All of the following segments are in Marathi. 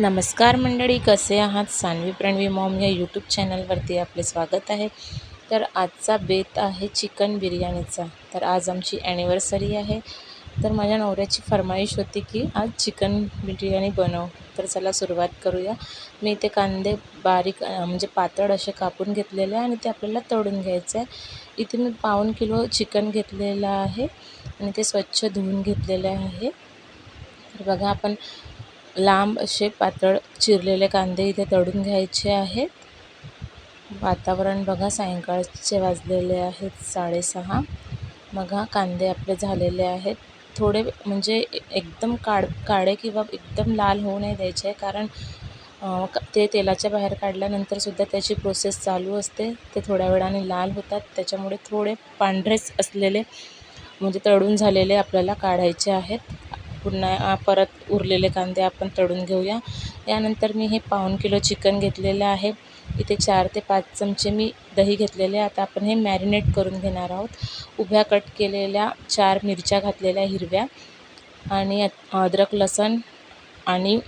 नमस्कार मंडळी कसे आहात? सानवी प्रणवी मॉम या यूट्यूब चॅनलवरती आपले स्वागत आहे. तर आजचा बेत आहे चिकन बिर्याणीचा. तर आज आमची ॲनिव्हर्सरी आहे. तर माझ्या नवऱ्याची फरमाईश होती की आज चिकन बिर्याणी बनव. तर चला सुरुवात करूया. मी इथे कांदे बारीक म्हणजे पातळ असे कापून घेतलेले आहे आणि ते आपल्याला तळून घ्यायचं आहे इथे मी पाऊण किलो चिकन घेतलेलं आहे आणि ते स्वच्छ धुवून घेतलेलं आहे. तर बघा आपण लांब असे पातळ चिरलेले कांदे इथे तळून घ्यायचे आहेत. वातावरण बघा सायंकाळचे वाजलेले आहेत साडेसहा. बघा कांदे आपले झालेले आहेत. थोडे म्हणजे एकदम काळ काळे किंवा एकदम लाल होऊ नाही द्यायचे कारण ते तेलाच्या बाहेर काढल्यानंतरसुद्धा त्याची प्रोसेस चालू असते. ते थोड्या वेळाने लाल होतात. त्याच्यामुळे थोडे पांढरेच असलेले म्हणजे तळून झालेले आपल्याला काढायचे आहेत. पुन्हा परत उरलेले कांदे आपण तळून घेऊया. यानंतर मी हे पाऊण किलो चिकन घेतलेलं आहे. इथे चार ते पाच चमचे मी दही घेतलेले आता आपण हे मॅरिनेट करून घेणार आहोत. उभ्या कट केलेल्या चार मिरच्या घातलेल्या हिरव्या आणि अद्रक लसण आणि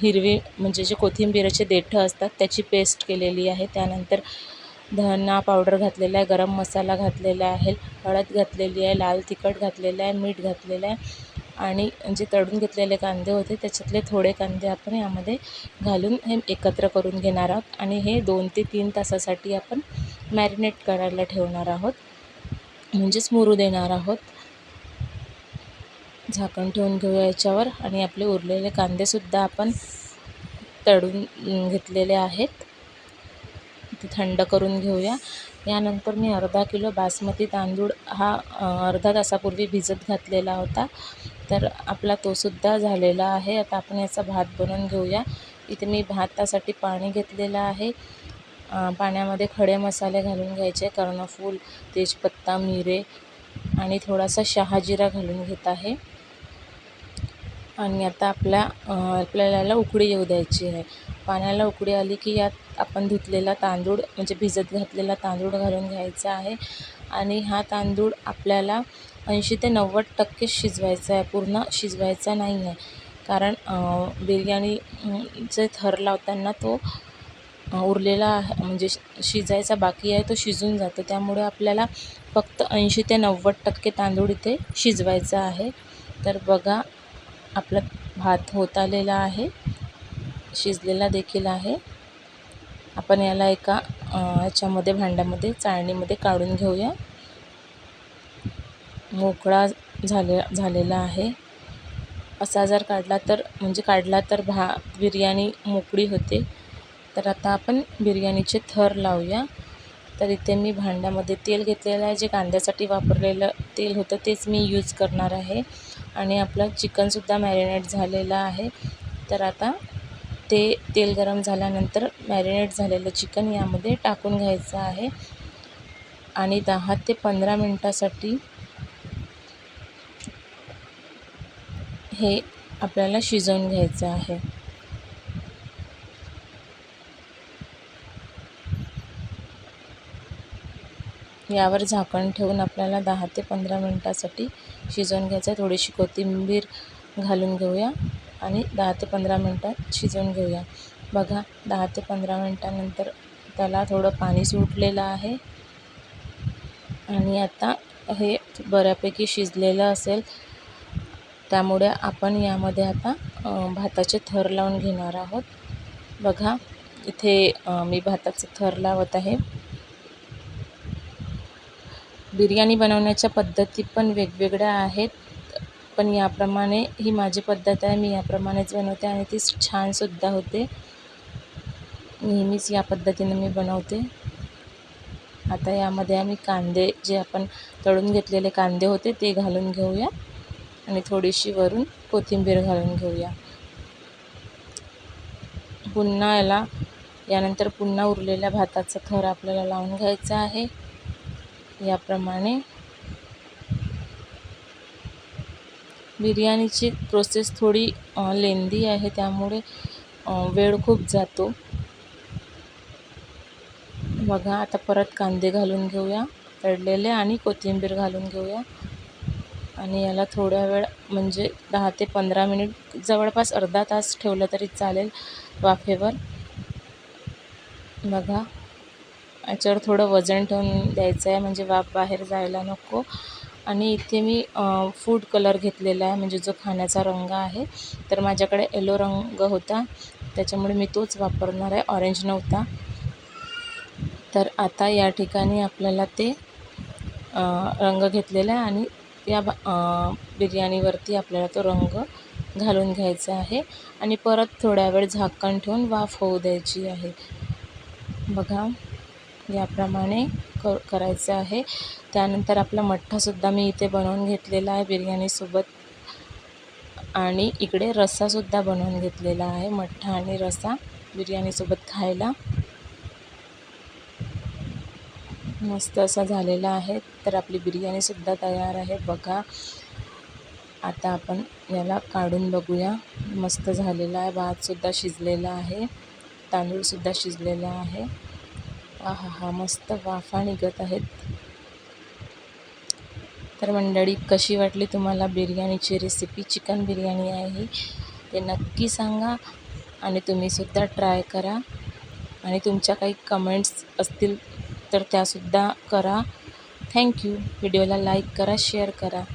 हिरवी म्हणजे जे कोथिंबीरचे देठं असतात त्याची पेस्ट केलेली आहे. त्यानंतर धना पावडर घातलेला आहे गरम मसाला घातलेला आहे हळद घातलेली आहे लाल तिखट घातलेलं आहे मीठ घातलेलं आहे. आणि जे तळून घेतलेले कांदे होते त्याच्यातले थोडे कांदे आपण यामध्ये घालून हे एकत्र करून घेणार आहोत. आणि हे दोन ते तीन तासासाठी आपण मॅरिनेट करायला ठेवणार आहोत. म्हणजेच मुरू देणार आहोत. झाकण ठेवून घेऊया याच्यावर. आणि आपले उरलेले कांदेसुद्धा आपण तळून घेतलेले आहेत. ते थंड करून घेऊया. यानंतर मी अर्धा किलो बासमती तांदूळ हा अर्धा तासापूर्वी भिजत घातलेला होता. तर आपला तोसुद्धा झालेला आहे. आता आपण याचा भात बनवून घेऊया. इथे मी भातासाठी पाणी घेतलेलं आहे. पाण्यामध्ये खडे मसाले घालून घ्यायचे कर्णफूल तेजपत्ता मिरे आणि थोडासा शहाजिरा घालून घेत आहे. आणि आता आपल्या आपल्याला याला येऊ द्यायची आहे. पाण्याला उकडी आली की यात आपण धुतलेला तांदूळ म्हणजे भिजत घातलेला तांदूळ घालून घ्यायचा आहे. आणि हा तांदूळ आपल्याला ऐंशी ते नव्वद टक्के शिजवायचा आहे. पूर्ण शिजवायचा नाही आहे. कारण बिर्याणीचे थर लावताना तो उरलेला आहे. म्हणजे शि- शिजायचा बाकी आहे तो शिजून जातो. त्यामुळे आपल्याला फक्त ऐंशी ते नव्वद टक्के तांदूळ इथे शिजवायचा आहे. तर बघा आपला भात होत आलेला आहे. शिजलेला देखील आहे. आपण याला एका याच्यामध्ये भांड्यामध्ये चाळणीमध्ये काढून घेऊया. मोकळा झाले झालेला आहे. असा जर काढला तर म्हणजे काढला तर भा बिर्याणी मोकळी होते. तर आता आपण बिर्याणीचे थर लावूया. तर इथे मी भांड्यामध्ये तेल घेतलेलं आहे. जे कांद्यासाठी वापरलेलं तेल होतं तेच मी यूज करणार आहे. आणि आपलं चिकनसुद्धा मॅरिनेट झालेलं आहे. तर आता ते तेल गरम झाल्यानंतर मॅरिनेट झालेलं चिकन यामध्ये टाकून घ्यायचं आहे. आणि दहा ते पंधरा मिनटासाठी हे आपल्याला शिजवून घ्यायचं आहे. यावर झाकण ठेवून आपल्याला दहा ते पंधरा मिनटासाठी शिजवून घ्यायचं आहे. थोडीशी कोथिंबीर घालून घेऊया. आणि दहा ते पंधरा मिनटात शिजवून घेऊया. बघा दहा ते पंधरा मिनटानंतर त्याला थोडं पाणी सुटलेलं आहे. आणि आता हे बऱ्यापैकी शिजलेलं असेल. त्यामुळे आपण यामध्ये आता भाताचे थर लावून घेणार आहोत. बघा इथे मी भाताचे थर लावत आहे. बिर्याणी बनवण्याच्या पद्धती पण वेगवेगळ्या आहेत. पण याप्रमाणे ही माझी पद्धत आहे. मी याप्रमाणेच बनवते आणि ती छानसुद्धा होते. नेहमीच या पद्धतीने मी बनवते. आता यामध्ये आम्ही कांदे जे आपण तळून घेतलेले कांदे होते ते घालून घेऊया आणि थोडीशी वरून कोथिंबीर घालून घेऊया. पुन्हा याला यानंतर पुन्हा उरलेल्या भाताचा थर आपल्याला लावून घ्यायचा आहे. याप्रमाणे बिर्याणीची प्रोसेस थोडी लेंदी आहे त्यामुळे वेळ खूप जातो. बघा आता परत कांदे घालून घेऊया तळलेले आणि कोथिंबीर घालून घेऊया. आणि याला थोड्या वेळ म्हणजे दहा ते पंधरा मिनिट जवळपास अर्धा तास ठेवलं तरी चालेल वाफेवर. बघा याच्यावर थोडं वजन ठेवून द्यायचं आहे म्हणजे वाफ बाहेर जायला नको. आणि इथे मी फूड कलर घेतलेला आहे. म्हणजे जो खाण्याचा रंग आहे तर माझ्याकडे येलो रंग होता. त्याच्यामुळे मी तोच वापरणार आहे. ऑरेंज नव्हता. तर आता या ठिकाणी आपल्याला ते रंग घेतलेला आहे आणि या बिर्याणीवरती आपल्याला तो रंग घालून घ्यायचा आहे. आणि परत थोड्या वेळ झाकण ठेवून वाफ होऊ द्यायची आहे. बघा याप्रमाणे क करायचं आहे. त्यानंतर आपला मठ्ठासुद्धा मी इथे बनवून घेतलेला आहे बिर्याणीसोबत आणि इकडे रस्सासुद्धा बनवून घेतलेला आहे मठ्ठा आणि रस्सा बिर्याणीसोबत खायला. मस्त असा झालेला आहे. तर आपली बिर्याणीसुद्धा तयार आहे. बघा. आता आपण याला काढून बघूया. मस्त झालेला आहे. भातसुद्धा शिजलेला आहे. तांदूळसुद्धा शिजलेला आहे. आहा हा मस्त वाफा निघत आहेत. तर मंडळी कशी वाटली तुम्हाला बिर्याणीची रेसिपी चिकन बिर्याणी आहे ही ते नक्की सांगा आणि तुम्हीसुद्धा ट्राय करा. आणि तुमच्या काही कमेंट्स असतील तर त्यासुद्धा करा. थँक्यू व्हिडिओला लाईक करा शेअर करा.